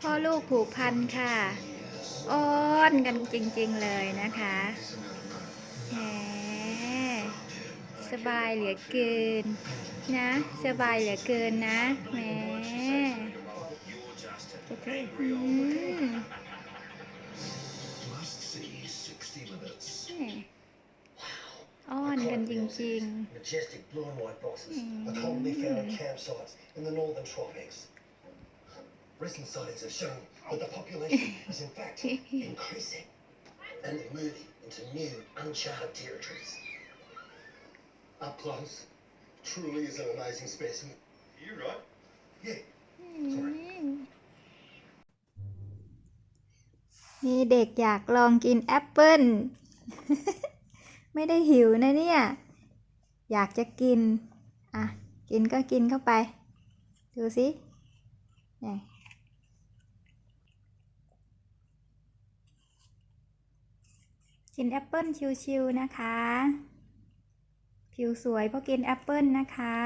พ่อลูกผูกพันค่ะอ้อนกันจริงๆเลยนะคะแหมสบายเหลือเกินนะ สบายเหลือเกินนะแหมอืมอ้อนกันจริง Majestic Recent sightings have shown that the population is in fact increasing and they're moving into new uncharted territories. Up close, truly is an amazing specimen. You right? Yeah, ๆอืมมีเด็กอยากลองกินแอปเปิ้ล ไม่ได้หิวนะเนี่ย อยากจะกิน อะ กินก็กินเข้าไป ดูสิเนี่ย กินแอปเปิ้ลชิวๆนะคะ ผิวสวยเพราะกินแอปเปิ้ลนะคะ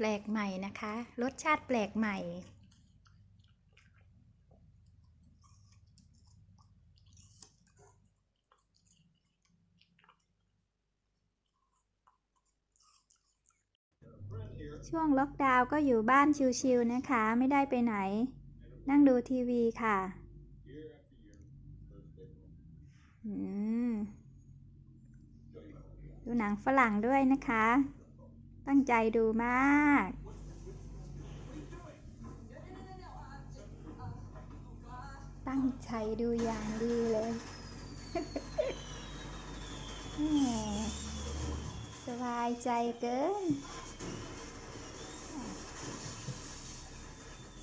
แปลกใหม่นะคะ รสชาติแปลกใหม่ ช่วงล็อกดาวน์ก็อยู่บ้านชิวๆนะคะ ไม่ได้ไปไหน นั่งดูทีวีค่ะ ดูหนังฝรั่งด้วยนะคะ ตั้งใจดูมาก ตั้งใจดูอย่างดีเลยแหมสบายใจเกิน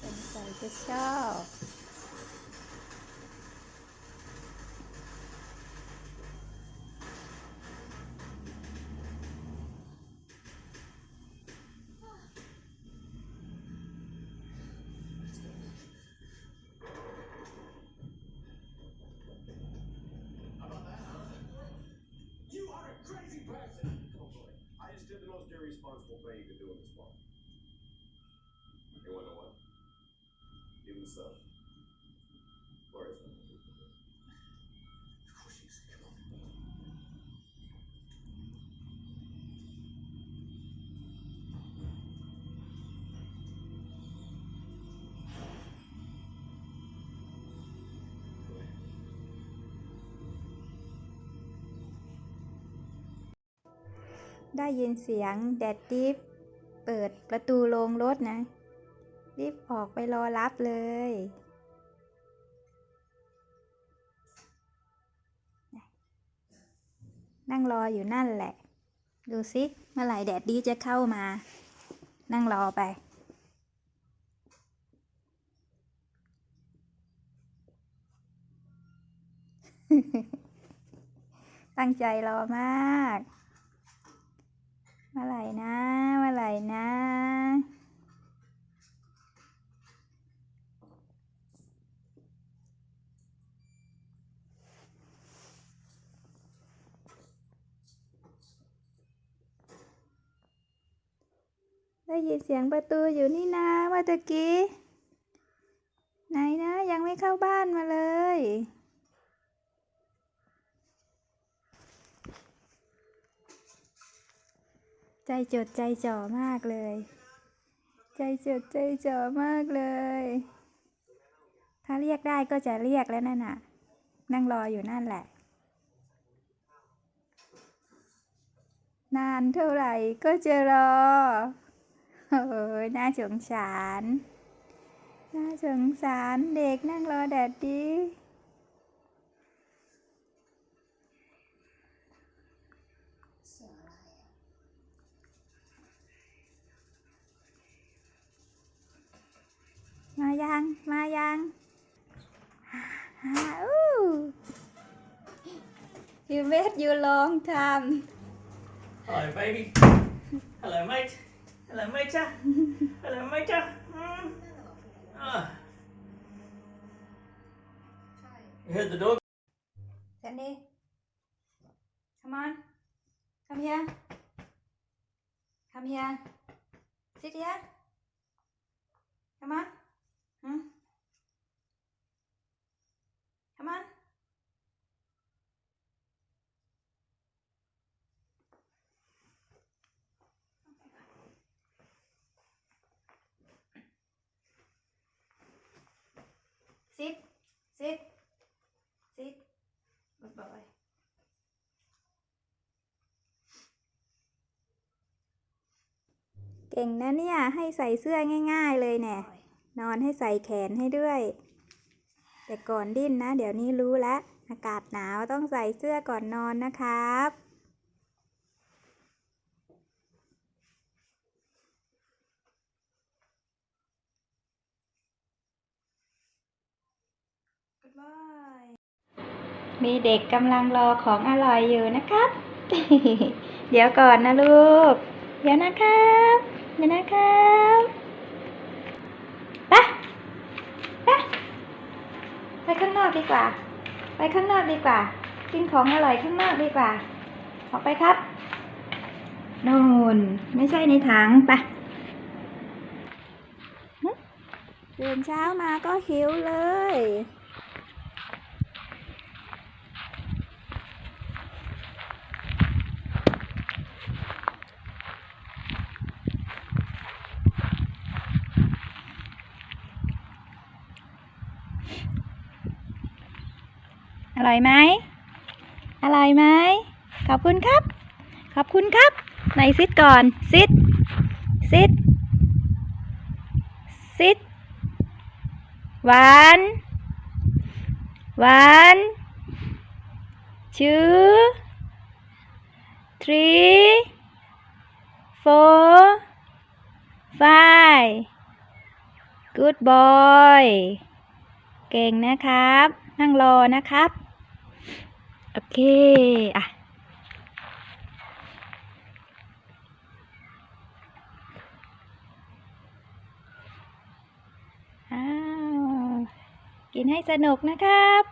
สงสัยจะชอบ ได้ยินเสียงแดดดิฟเปิดประตูโรงรถนะ รีบออกไปรอรับเลย นั่งรออยู่นั่นแหละ ดูสิเมื่อไหร่แดดดีจะเข้ามา นั่งรอไปตั้งใจรอมาก มื่อไหร่นะเมื่อไหร่นะได้ยินเสียงประตูอยู่นี่นะเมื่อตะกี้ ไหนนะยังไม่เข้าบ้านมาเลย ใจจดใจจ่อมากเลย ใจจดใจจ่อมากเลย ถ้าเรียกได้ก็จะเรียกแล้วนั่นน่ะ นั่งรออยู่นั่นแหละ นานเท่าไหร่ก็จะรอโอ้ยน่าสงสาร น่าสงสารเด็กนั่งรอแดดดี ยัง มายังฮ่าอู้ You made you long time Hello, baby. Hello, mate. Hello, mate. Hello, mate. Mm. Ah. You heard the dog? Sandy come on come here come here sit here come on Hmm? come on sit sit sit good boy เก่งนะเนี่ยให้ใส่เสื้อง่ายๆเลยเนี่ย นอนให้ใส่แขนให้ด้วย แต่ก่อนดิ้นนะ เดี๋ยวนี้รู้แล้วอากาศหนาวต้องใส่เสื้อก่อนนอนนะครับมีเด็กกำลังรอของอร่อยอยู่นะครับ เดี๋ยวก่อนนะลูก เดี๋ยวนะครับ เดี๋ยวนะครับไปไปไป ข้างนอกดีกว่า ไปข้างนอกดีกว่า กินของอร่อยข้างนอกดีกว่า ออกไปครับนู่นไม่ใช่ในถังไปหึตื่นเช้ามาก็หิวเลย ร่อยไหมอร่อยไหมขอบคุณครับ ขอบคุณครับไหนซิดก่อนซิดซิดซิดหวานหวานชื่อ three four five good boy เก่งนะครับ นั่งรอนะครับ โอเค อะ กินให้สนุกนะครับ